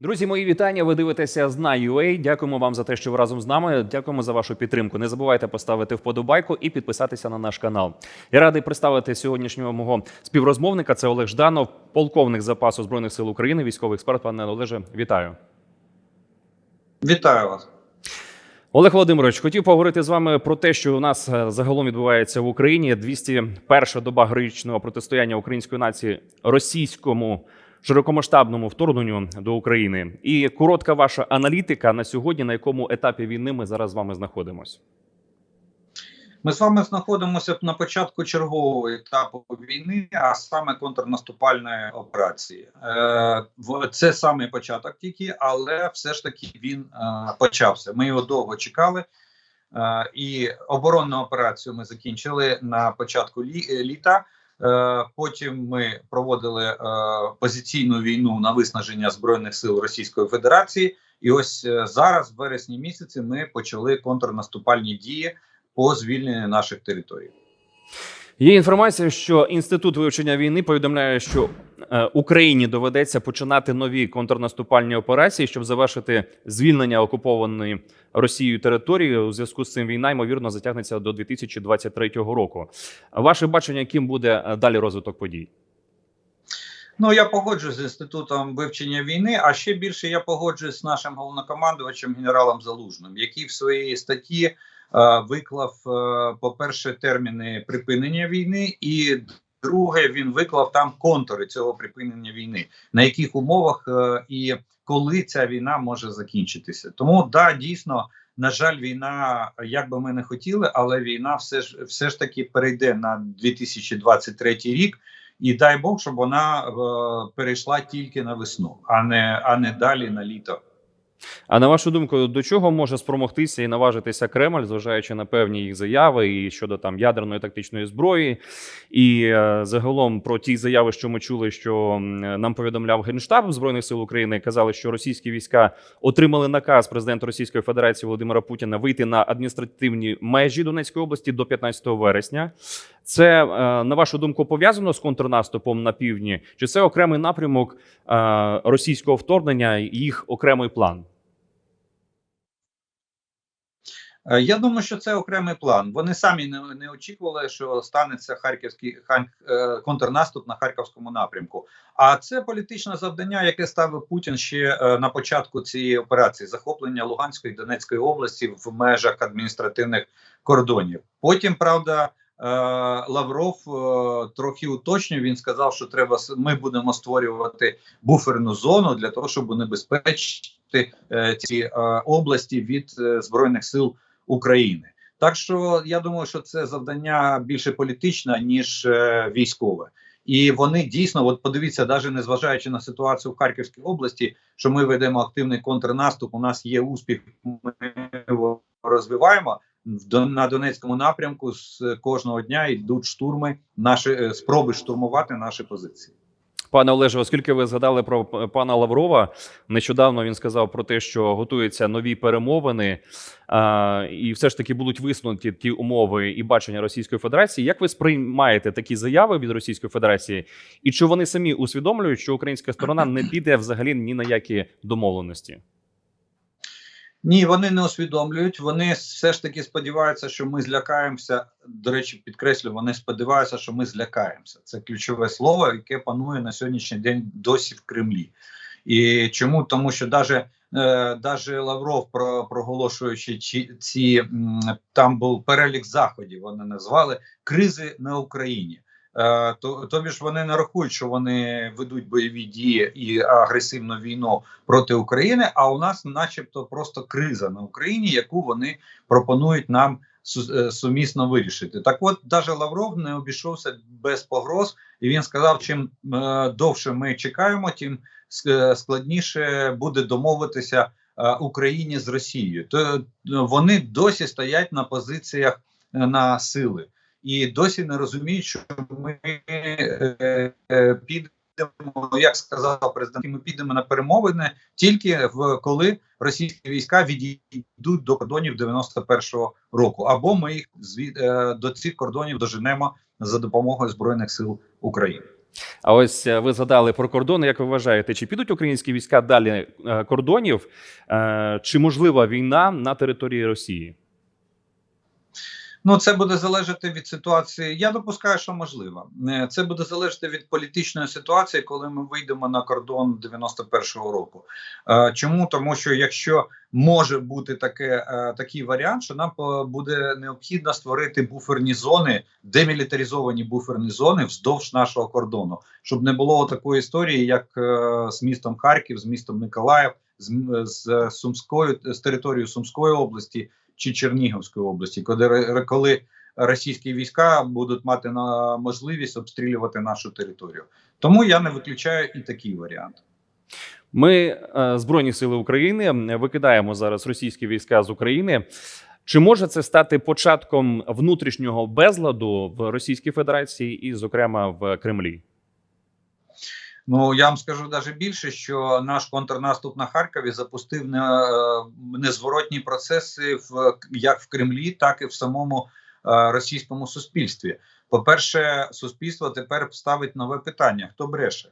Друзі, мої вітання. Ви дивитеся «Знай.UA». Дякуємо вам за те, що ви разом з нами. Дякуємо за вашу підтримку. Не забувайте поставити вподобайку і підписатися на наш канал. Я радий представити сьогоднішнього мого співрозмовника. Це Олег Жданов, полковник запасу збройних сил України, військовий експерт. Пане Олеже, вітаю. Вітаю вас. Олег Володимирович, хотів поговорити з вами про те, що у нас е, загалом відбувається в Україні. 201 доба героїчного протистояння української нації російському широкомасштабному вторгненню до України. І коротка ваша аналітика на сьогодні, на якому етапі війни ми зараз з вами знаходимося. Ми з вами знаходимося на початку чергового етапу війни, а саме контрнаступальної операції. Е, Це саме початок тільки, але все ж таки він е, почався. Ми його довго чекали. Е, І оборонну операцію ми закінчили на початку лі- літа. Е, Потім ми проводили е, позиційну війну на виснаження збройних сил Російської Федерації. І ось е, зараз, в вересні місяці, ми почали контрнаступальні дії по звільненню наших територій. Є інформація, що інститут вивчення війни повідомляє, що е, Україні доведеться починати нові контрнаступальні операції, щоб завершити звільнення окупованої Росією території. У зв'язку з цим війна ймовірно затягнеться до 2023 року. Ваше бачення, яким буде е, далі розвиток подій? Ну я погоджуюсь з інститутом вивчення війни. А ще більше я погоджуюсь з нашим головнокомандувачем генералом Залужним, який в своїй статті виклав, е, по-перше, терміни припинення війни, і друге, він виклав там контури цього припинення війни, на яких умовах е, і коли ця війна може закінчитися. Тому да, дійсно. На жаль, війна, як би ми не хотіли, але війна все ж все ж таки перейде на 2023 рік, і дай Бог, щоб вона е, перейшла тільки на весну, а не а не далі на літо. А на вашу думку, до чого може спромогтися і наважитися Кремль, зважаючи на певні їх заяви і щодо там ядерної тактичної зброї, і е, загалом про ті заяви, що ми чули, що нам повідомляв генштаб збройних сил України, казали, що російські війська отримали наказ президента Російської Федерації Володимира Путіна вийти на адміністративні межі Донецької області до 15 вересня. Це е, на вашу думку пов'язано з контрнаступом на півдні? Чи це окремий напрямок е, російського вторгнення, їх окремий план? Е, Я думаю, що це окремий план. Вони самі не, не очікували, що станеться харківський хан, е, контрнаступ на харківському напрямку. А це політичне завдання, яке ставив Путін ще е, на початку цієї операції захоплення Луганської і Донецької області в межах адміністративних кордонів. Потім правда. е, Лавров е, трохи уточнює. Він сказав, що треба ми будемо створювати буферну зону для того, щоб унебезпечити е, ці е, області від е, збройних сил України. Так що я думаю, що це завдання більше політичне ніж е, військове. І вони дійсно, от подивіться, навіть незважаючи на ситуацію в Харківській області, що ми ведемо активний контрнаступ. У нас є успіх, ми його розвиваємо на Донецькому напрямку. З кожного дня йдуть штурми, наші е, спроби штурмувати наші позиції. Пане Олеже, оскільки ви згадали про пана Лаврова, нещодавно він сказав про те, що готуються нові перемовини, а, і все ж таки будуть висунуті ті умови і бачення Російської Федерації. Як ви сприймаєте такі заяви від Російської Федерації, і чи вони самі усвідомлюють, що українська сторона не піде взагалі ні на які домовленості? Ні, вони не усвідомлюють. Вони все ж таки сподіваються, що ми злякаємося. До речі, підкреслю, вони сподіваються, що ми злякаємося. Це ключове слово, яке панує на сьогоднішній день досі в Кремлі. І чому? Тому що даже, е, даже Лавров, про, проголошуючи ці там був перелік заходів, вони назвали кризи на Україні. Е, то, тобі ж вони не рахують, що вони ведуть бойові дії і агресивну війну проти України. А у нас, начебто, просто криза на Україні, яку вони пропонують нам е, сумісно вирішити. Так, от навіть Лавров не обійшовся без погроз, і він сказав: чим е, довше ми чекаємо, тим складніше буде домовитися Україні з Росією. То вони досі стоять на позиціях на сили. І досі не розуміють, що ми е, е, підемо, як сказав президент, ми підемо на перемовини тільки в коли російські війська відійдуть до кордонів 91-го року, або ми їх звід, е, до цих кордонів доженемо за допомогою збройних сил України. А ось е, ви згадали про кордони. Як ви вважаєте, чи підуть українські війська далі е, кордонів? Е, Чи можлива війна на території Росії? Ну, це буде залежати від ситуації. Я допускаю, що можливо. Е, Це буде залежати від політичної ситуації, коли ми вийдемо на кордон 91-го року. Е, Чому? Тому що якщо може бути таке, е, такий варіант, що нам буде необхідно створити буферні зони, демілітаризовані буферні зони вздовж нашого кордону, щоб не було такої історії, як з містом Харків, з містом Миколаїв, з, з Сумською з територією Сумської області чи Чернігівської області, коли, коли російські війська будуть мати на можливість обстрілювати нашу територію. Тому я не виключаю і такий варіант. Ми е, збройні сили України викидаємо зараз російські війська з України. Чи може це стати початком внутрішнього безладу в Російській Федерації і, зокрема, в Кремлі? Ну я вам скажу навіть більше, що наш контрнаступ на Харкові запустив е, незворотні процеси в як в Кремлі, так і в самому е, російському суспільстві. По-перше, суспільство тепер ставить нове питання: хто бреше?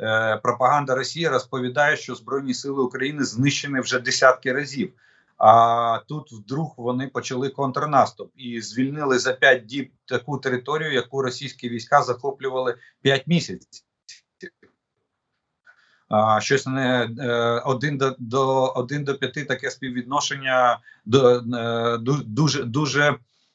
Е, пропаганда Росії розповідає, що Збройні Сили України знищені вже десятки разів. А тут вдруг вони почали контрнаступ і звільнили за 5 діб таку територію, яку російські війська захоплювали 5 місяців. Щось не е, один до, до один до п'яти таке співвідношення до е, ду- дуже дуже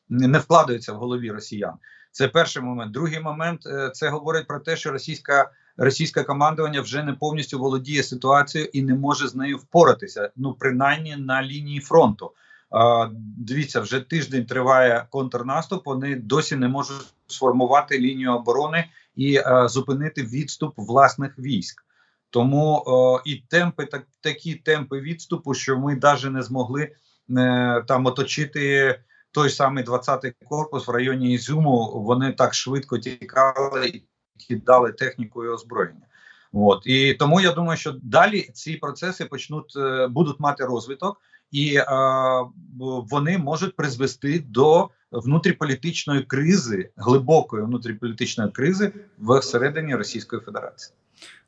не вкладається в голові росіян. Це перший момент. Другий момент е, це говорить про те, що російська російське командування вже не повністю володіє ситуацією і не може з нею впоратися. Ну принаймні на лінії фронту. Дивіться, вже тиждень триває контрнаступ. Вони досі не можуть сформувати лінію оборони і зупинити відступ власних військ. Тому о, і темпи, так такі темпи відступу, що ми навіть не змогли е, там оточити той самий 20-й корпус в районі Ізюму. Вони так швидко тікали і кидали техніку і озброєння. От і тому я думаю, що далі ці процеси почнуть е, будуть мати розвиток, і е, вони можуть призвести до внутріполітичної кризи, глибокої внутріполітичної кризи всередині Російської Федерації.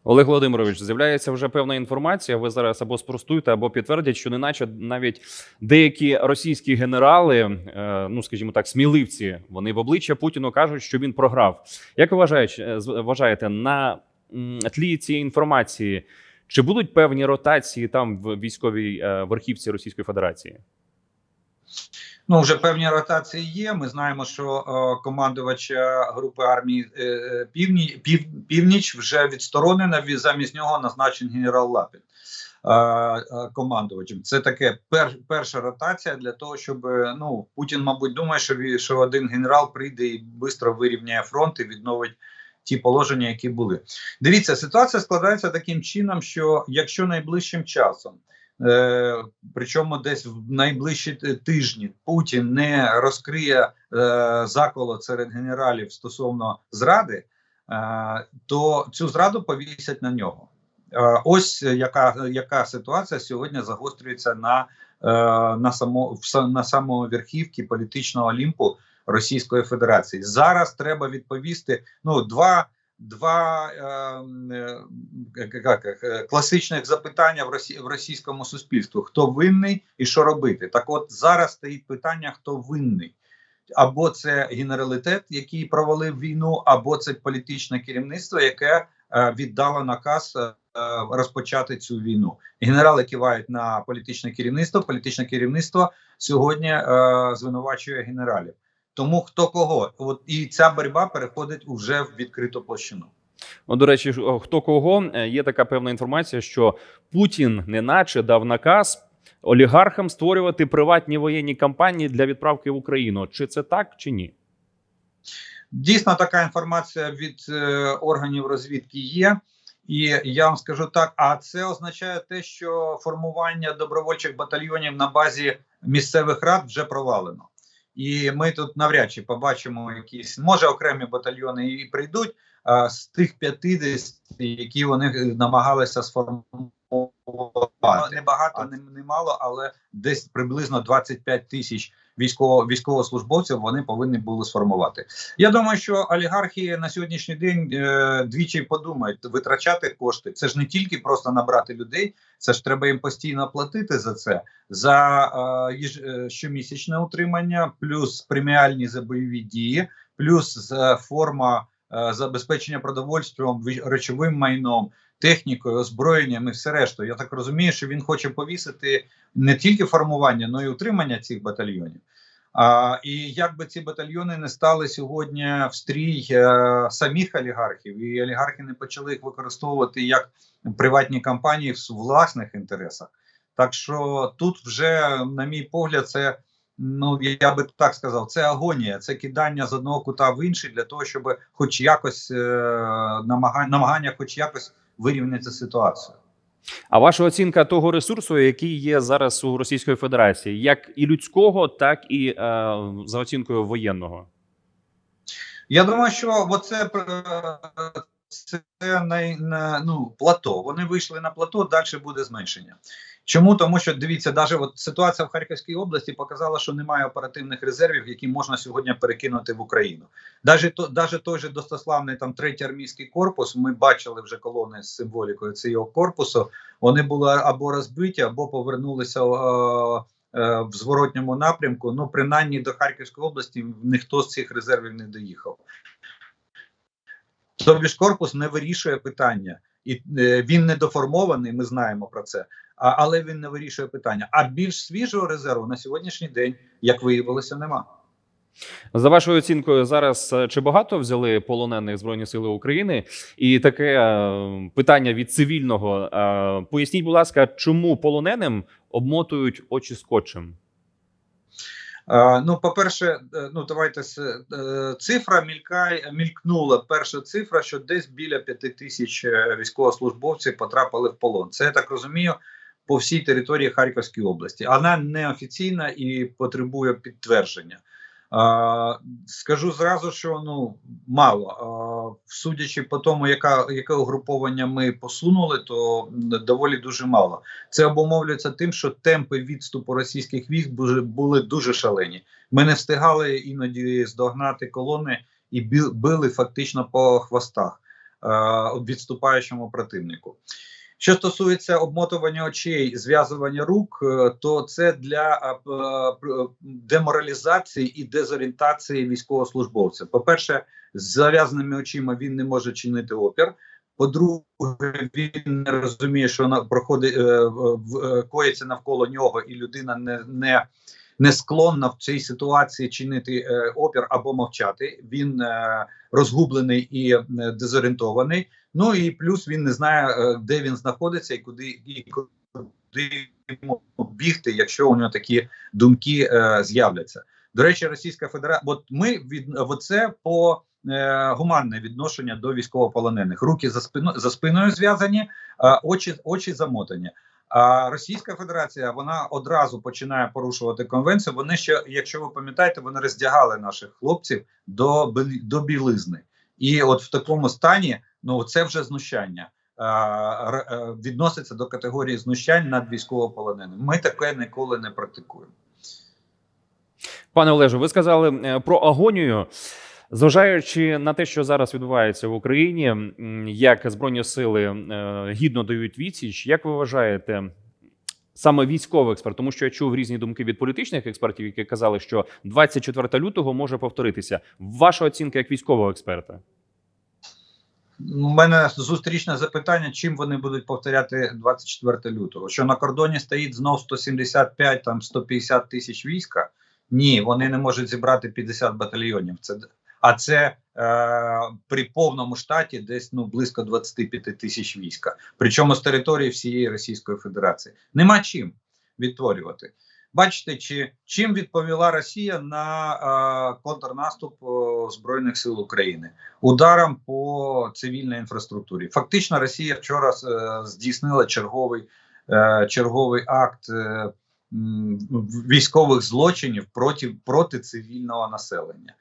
Олег Володимирович, з'являється вже певна інформація. Ви зараз або спростуєте, або підтвердять, що неначе навіть деякі російські генерали, е, ну скажімо так, сміливці, вони в обличчя Путіну кажуть, що він програв. Як ви вважаєте, на тлі цієї інформації? Чи будуть певні ротації там в військовій е, верхівці Російської Федерації? Ну, вже певні ротації є. Ми знаємо, що е, командувач е, групи армії е, е, Півні, Пів, Північ вже відсторонена. Замість нього назначений генерал Лапін е, е, командувачем. Це таке пер, перша ротація для того, щоб е, ну Путін, мабуть, думає, що що один генерал прийде і швидко вирівняє фронт і відновить. Ті положення, які були, дивіться, ситуація складається таким чином, що якщо найближчим часом причому десь в найближчі тижні Путін не розкриє е, заколот серед генералів стосовно зради, е, то цю зраду повісять на нього. Е, ось яка, яка ситуація сьогодні загострюється на, е, на, само, на самоверхівці політичного олімпу Російської Федерації. Зараз треба відповісти ну, два два е, е, як, е, класичних запитання в, Росі, в російському суспільстві: хто винний і що робити? Так, от зараз стоїть питання: хто винний. Або це генералітет, який провалив війну, або це політичне керівництво, яке е, віддало наказ е, розпочати цю війну. Генерали кивають на політичне керівництво. Політичне керівництво сьогодні е, звинувачує генералів. Тому хто кого, от і ця боротьба переходить уже в відкриту площину. Ну, до речі, хто кого Е, є така певна інформація, що Путін неначе дав наказ олігархам створювати приватні воєнні кампанії для відправки в Україну. Чи це так, чи ні? Дійсно, така інформація від е, органів розвідки є. І я вам скажу так: а це означає те, що формування добровольчих батальйонів на базі місцевих рад вже провалено. І ми тут навряд чи побачимо якісь, може, окремі батальйони і прийдуть а, з тих 50, які вони намагалися сформувати. Небагато, не, не мало, але десь приблизно 25 тисяч військово військовослужбовців вони повинні були сформувати. Я думаю, що олігархи на сьогоднішній день е, двічі подумають витрачати кошти. Це ж не тільки просто набрати людей, це ж треба їм постійно платити за це за е, е, щомісячне утримання, плюс преміальні за бойові дії, плюс е, форма е, забезпечення продовольством, речовим майном, технікою, озброєнням і все решту. Я так розумію, що він хоче повісити не тільки формування, але й утримання цих батальйонів. А, і як би ці батальйони не стали сьогодні в стрій е, самих олігархів, і олігархи не почали їх використовувати як приватні компанії в власних інтересах. Так що тут вже, на мій погляд, це ну я би так сказав, це агонія, це кидання з одного кута в інший для того, щоб хоч якось е, намагання, намагання, хоч якось вирівняти ситуацію. А ваша оцінка того ресурсу, який є зараз у Російської Федерації, як і людського, так і е, за оцінкою воєнного? Я думаю, що оце е, це най, на, ну, плато. Вони вийшли на плато, далі буде зменшення. Чому? Тому що дивіться, навіть от ситуація в Харківській області показала, що немає оперативних резервів, які можна сьогодні перекинути в Україну. Навіть то, даже той же достославний там третій армійський корпус. Ми бачили вже колони з символікою цього корпусу. Вони були або розбиті, або повернулися. Е, е, в зворотньому напрямку, ну принаймні до Харківської області ніхто з цих резервів не доїхав. Тобі ж корпус не вирішує питання, і е, він недоформований, ми знаємо про це, але він не вирішує питання. А більш свіжого резерву на сьогоднішній день, як виявилося, нема. За вашою оцінкою, зараз е, чи багато взяли полонених збройні сили України? І таке е, питання від цивільного: поясніть, будь ласка, чому полоненим обмотують очі скотчем? Е, ну, по-перше, е, ну давайте е, цифра мількає, мількнула. Перша цифра, що десь біля п'яти тисяч військовослужбовців потрапили в полон. Це я так розумію по всій території Харківської області. Вона неофіційна і потребує підтвердження. Скажу зразу, що ну мало. Судячи по тому, яка яке угруповання ми посунули, то доволі дуже мало. Це обумовлюється тим, що темпи відступу російських військ були, дуже шалені. Ми не встигали іноді здогнати колони і били фактично по хвостах е, відступаючому противнику. Що стосується обмотування очей, зв'язування рук, е, то це для е, деморалізації і дезорієнтації військовослужбовця. По-перше, з зав'язаними очима він не може чинити опір. По-друге, він не розуміє, що на проходить е, е, коїться навколо нього, і людина не, не, не склонна в цій ситуації чинити е, опір або мовчати. Він е, розгублений і е, дезорієнтований. Ну і плюс він не знає, е, де він знаходиться і куди і куди бігти, якщо у нього такі думки е, з'являться. До речі, Російська Федерація, от ми від оце по е, гуманне відношення до військовополонених. Руки за спиною за спиною зв'язані, е, очі очі замотані. А Російська Федерація вона одразу починає порушувати конвенцію. Вони ще, якщо ви пам'ятаєте, вони роздягали наших хлопців до до білизни, і от в такому стані, ну це вже знущання. а, е, Відноситься до категорії знущань над військовополоненими. Ми таке ніколи не практикуємо. Пане Олеже, ви сказали е, про агонію. Зважаючи на те, що зараз відбувається в Україні, як збройні сили е, гідно дають відсіч, як ви вважаєте? Саме військовий експерт, тому що я чув різні думки від політичних експертів, які казали, що 24 лютого може повторитися. Ваша оцінка як військового експерта? У мене зустрічне запитання: чим вони будуть повторяти 24 лютого? Що на кордоні стоїть знов 175 там 150 тисяч війська? Ні, вони не можуть зібрати 50 батальйонів. Це а це е, при повному штаті десь ну близько 25 тисяч війська. Причому з території всієї Російської Федерації. Нема чим відтворювати. Бачите, чи чим відповіла Росія на е, контрнаступ е, збройних сил України ударом по цивільній інфраструктурі? Фактично, Росія вчора е, здійснила черговий е, черговий акт е, військових злочинів проти, проти цивільного населення.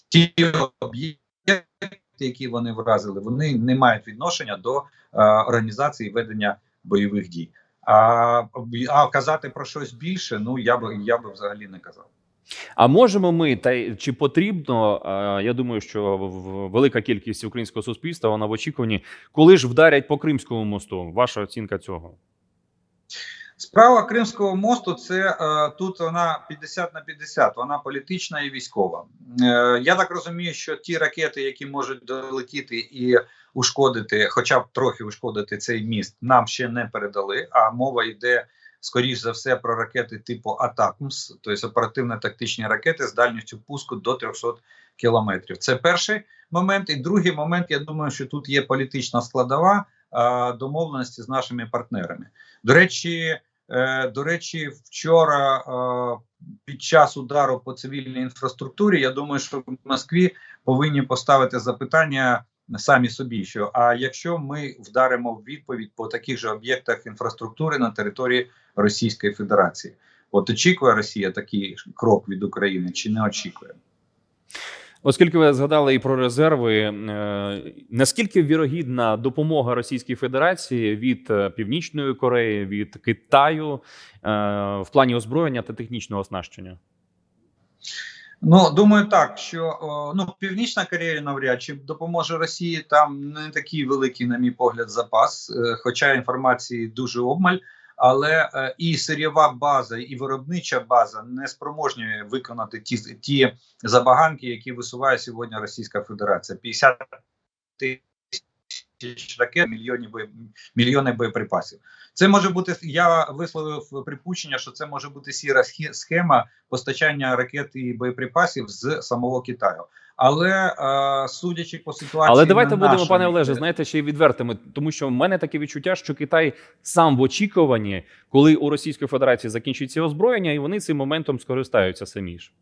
Ті об'єкти, які вони вразили, вони не мають відношення до е, організації ведення бойових дій. А, а казати про щось більше, ну я би я би взагалі не казав. А можемо ми, та чи потрібно? е, Я думаю, що велика кількість українського суспільства вона в очікуванні, коли ж вдарять по Кримському мосту. Ваша оцінка цього? Справа Кримського мосту це е, тут вона 50 на 50, вона політична і військова. Е, я так розумію, що ті ракети, які можуть долетіти і ушкодити, хоча б трохи ушкодити цей міст, нам ще не передали. А мова йде скоріш за все про ракети типу Атакмс, тобто оперативно-тактичні ракети з дальністю пуску до 300 кілометрів. Це перший момент. І другий момент, я думаю, що тут є політична складова е, домовленості з нашими партнерами. До речі, е, до речі, вчора е, під час удару по цивільній інфраструктурі, я думаю, що в Москві повинні поставити запитання самі собі: що а якщо ми вдаримо в відповідь по таких же об'єктах інфраструктури на території Російської Федерації, от очікує Росія такий крок від України чи не очікує? Оскільки ви згадали і про резерви, е, наскільки вірогідна допомога Російській Федерації від е, Північної Кореї, від Китаю е, в плані озброєння та технічного оснащення? Ну думаю, так що ну Північна Корея навряд чи допоможе Росії. Там не такий великий, на мій погляд, запас, хоча інформації дуже обмаль. Але е, і сирєва база, і виробнича база не спроможні виконати ті ті забаганки, які висуває сьогодні Російська Федерація. 50 тисяч ракет, мільйони бої, мільйони боєприпасів. Це може бути. Я висловив припущення, що це може бути сіра схе- схема постачання ракет і боєприпасів з самого Китаю. Але е, судячи по ситуації, Але давайте будемо, нашому- пане Олеже, знаєте, ще й відвертими, тому що в мене таке відчуття, що Китай сам в очікуванні, коли у Російської Федерації закінчиться озброєння, і вони цим моментом скористаються самі ж.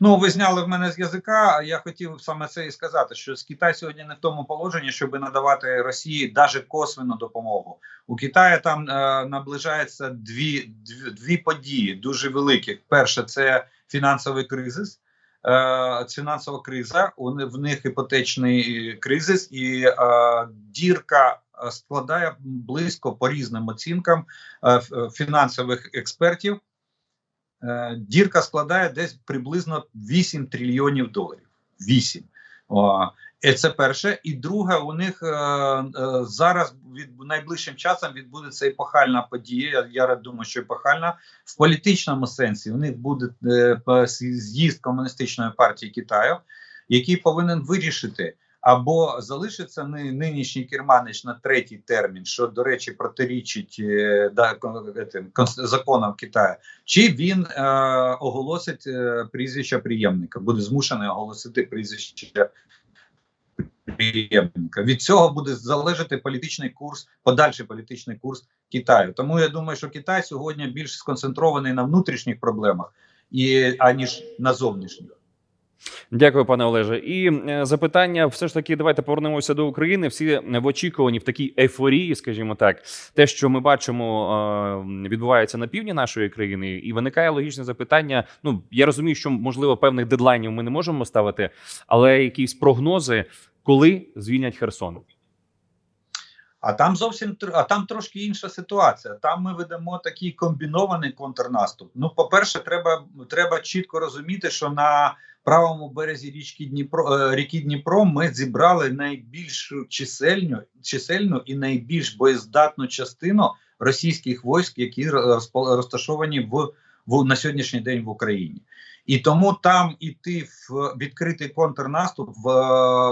Ну, ви зняли в мене з язика. Я хотів саме це і сказати, що з Китай сьогодні не в тому положенні, щоб надавати Росії навіть косвенну допомогу. У Китаї там е, наближаються дві, дві дві події дуже великі. Перше, це фінансовий кризис. Е, фінансова криза. У в них іпотечний кризис, і е, дірка е, складає близько по різним оцінкам е, фінансових експертів. Е, дірка складає десь приблизно 8 трильйонів доларів. 8. І це перше. І друге, у них е, е, зараз від найближчим часом відбудеться епохальна подія. Я, думаю, що епохальна в політичному сенсі. У них буде з'їзд комуністичної партії Китаю, який повинен вирішити. Або залишиться ни- нинішній керманич на третій термін, що до речі протирічить е, да, кон- законам Китаю, чи він е, оголосить е, прізвище приємника, буде змушений оголосити прізвище приємника. Від цього буде залежати політичний курс, подальший політичний курс Китаю. Тому я думаю, що Китай сьогодні більш сконцентрований на внутрішніх проблемах, і аніж на зовнішніх. Дякую, пане Олеже. І е, запитання, все ж таки, давайте повернемося до України. Всі в очікуванні в такій ейфорії, скажімо так, те, що ми бачимо, е, відбувається на півдні нашої країни, і виникає логічне запитання. Ну я розумію, що можливо певних дедлайнів ми не можемо ставити, але якісь прогнози, коли звільнять Херсон. А там зовсім а там трошки інша ситуація. Там ми ведемо такий комбінований контрнаступ. Ну, по-перше, треба, треба чітко розуміти, що на правому березі річки Дніпро е, ріки Дніпро ми зібрали найбільшу чисельну, чисельну і найбільш боєздатну частину російських військ, які розташовані в, в на сьогоднішній день в Україні. І тому там іти в відкритий контрнаступ в,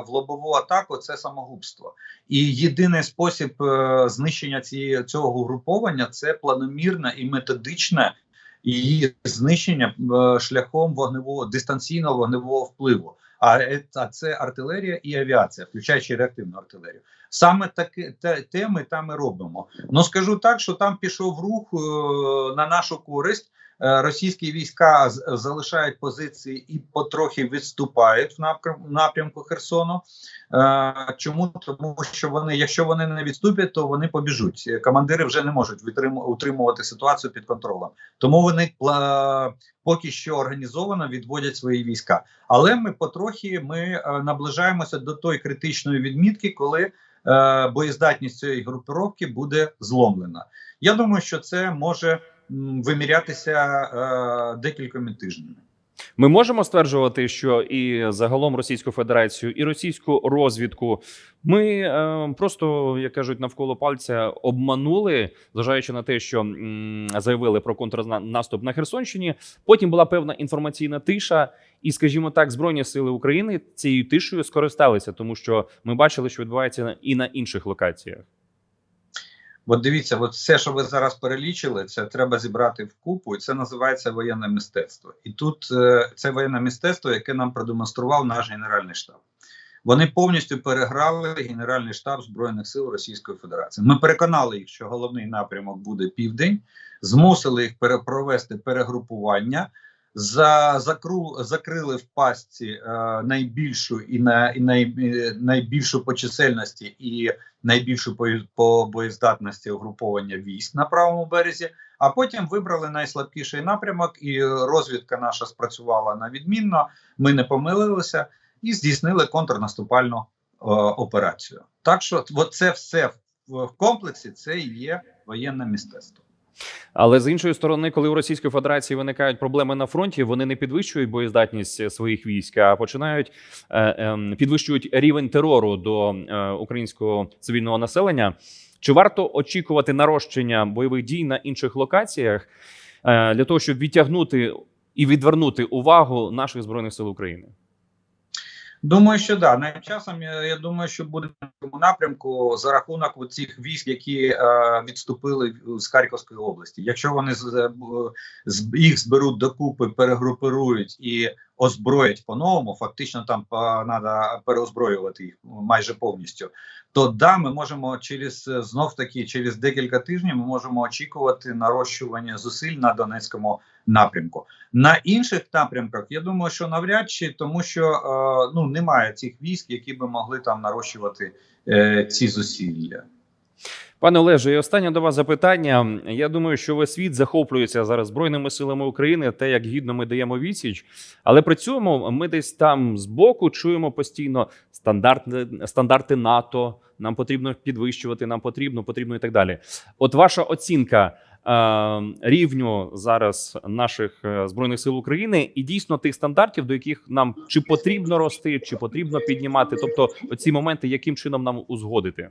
в лобову атаку це самогубство. І єдиний спосіб е, знищення цієї цього угруповання це планомірне і методичне її знищення е, шляхом вогневого дистанційного вогневого впливу. А, е- а це артилерія і авіація, включаючи реактивну артилерію. Саме таке те, те ми там і робимо. Ну скажу так, що там пішов рух е, на нашу користь. Е, Російські війська залишають позиції і потрохи відступають в напрям- напрямку Херсону. Е, Чому тому, що вони, якщо вони не відступлять, то вони побіжуть. Командири вже не можуть утримувати ситуацію під контролем. Тому вони поки що організовано відводять свої війська. Але ми потрохи ми е, наближаємося до тої критичної відмітки, коли боєздатність цієї групировки буде зломлена. Я думаю, що це може вимірятися е, декількома тижнями. Ми можемо стверджувати, що і загалом Російську Федерацію, і російську розвідку ми е, просто, як кажуть, навколо пальця обманули, зважаючи на те, що м, заявили про контрнаступ на Херсонщині. Потім була певна інформаційна тиша, і, скажімо так, збройні сили України цією тишею скористалися, тому що ми бачили, що відбувається і на інших локаціях. От дивіться, от все, що ви зараз перелічили, це треба зібрати в купу, і це називається воєнне мистецтво. І тут е, це воєнне мистецтво, яке нам продемонстрував наш генеральний штаб. Вони повністю переграли Генеральний штаб Збройних сил Російської Федерації. Ми переконали їх, що головний напрямок буде південь, змусили їх перепровести перегрупування, за, закру, закрили в пастці е, найбільшу і, на, і най, е, найбільшу по чисельності і найбільшу по, по боєздатності угруповання військ на правому березі. А потім вибрали найслабкіший напрямок, і розвідка наша спрацювала на відмінно. Ми не помилилися і здійснили контрнаступальну е, операцію. Так що, от це все в, в комплексі це і є воєнне мистецтво. Але з іншої сторони, коли у Російської Федерації виникають проблеми на фронті, вони не підвищують боєздатність своїх військ, а починають е, е, підвищують рівень терору до е, українського цивільного населення. Чи варто очікувати нарощення бойових дій на інших локаціях е, для того, щоб відтягнути і відвернути увагу наших збройних сил України? Думаю, що да. Найм часом я, думаю, що буде в цьому напрямку за рахунок цих військ, які е, відступили з Харківської області. Якщо вони з, з їх зберуть докупи, перегрупирують і озброять по-новому, фактично там треба переозброювати їх майже повністю. То да, ми можемо через знов таки через декілька тижнів ми можемо очікувати нарощування зусиль на Донецькому напрямку. На інших напрямках я думаю, що навряд чи тому, що е, ну немає цих військ, які би могли там нарощувати е, ці зусилля. Пане Олеже, і останнє до вас запитання. Я думаю, що весь світ захоплюється зараз збройними силами України, те, як гідно ми даємо відсіч. Але при цьому ми десь там збоку чуємо постійно стандарти, стандарти НАТО. Нам потрібно підвищувати, нам потрібно, потрібно і так далі. От ваша оцінка рівню зараз наших е, збройних сил України і дійсно тих стандартів, до яких нам чи потрібно рости, чи потрібно піднімати, тобто оці моменти, яким чином нам узгодити.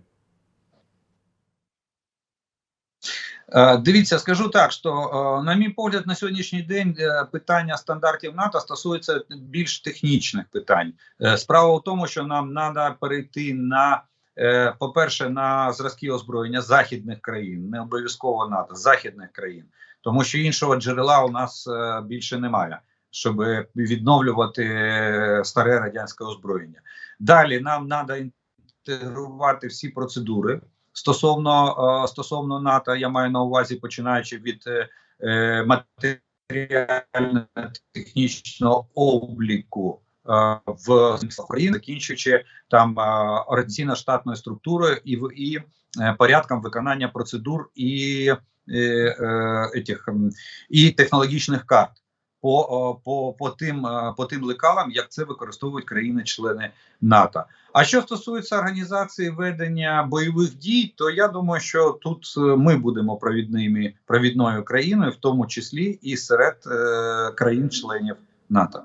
Е, Дивіться, скажу так, що е, на мій погляд, на сьогоднішній день е, питання стандартів НАТО стосується більш технічних питань. Е, Справа в тому, що нам треба перейти на, е, по-перше, на зразки озброєння західних країн, не обов'язково НАТО, західних країн, тому що іншого джерела у нас е, більше немає, щоб відновлювати е, старе радянське озброєння. Далі нам треба інтегрувати всі процедури стосовно е, стосовно НАТО, я маю на увазі, починаючи від е, матеріально-технічного обліку. е, в Україні, закінчуючи там е, організаційно-штатною структурою і в і е, порядком виконання процедур і, е, е, етих, і технологічних карт. По, по, по тим е, по тим лекалам, як це використовують країни-члени НАТО. А що стосується організації ведення бойових дій, то я думаю, що тут е, ми будемо провідними провідною країною, в тому числі і серед е, країн-членів НАТО.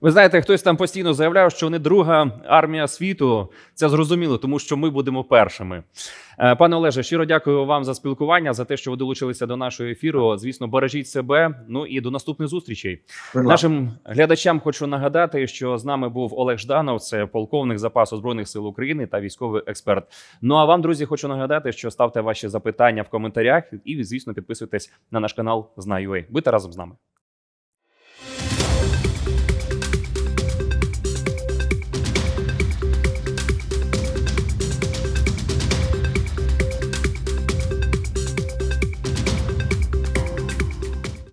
Ви знаєте, хтось там постійно заявляв, що вони друга армія світу. Це зрозуміло, тому що ми будемо першими. Е, Пане Олеже, щиро дякую вам за спілкування, за те, що ви долучилися до нашого ефіру. Звісно, бережіть себе. Ну і до наступних зустрічей. Нашим глядачам хочу нагадати, що з нами був Олег Жданов, це полковник запасу збройних сил України та військовий експерт. Ну а вам, друзі, хочу нагадати, що ставте ваші запитання в коментарях і, звісно, підписуйтесь на наш канал Знаю.ua. Будьте разом з нами.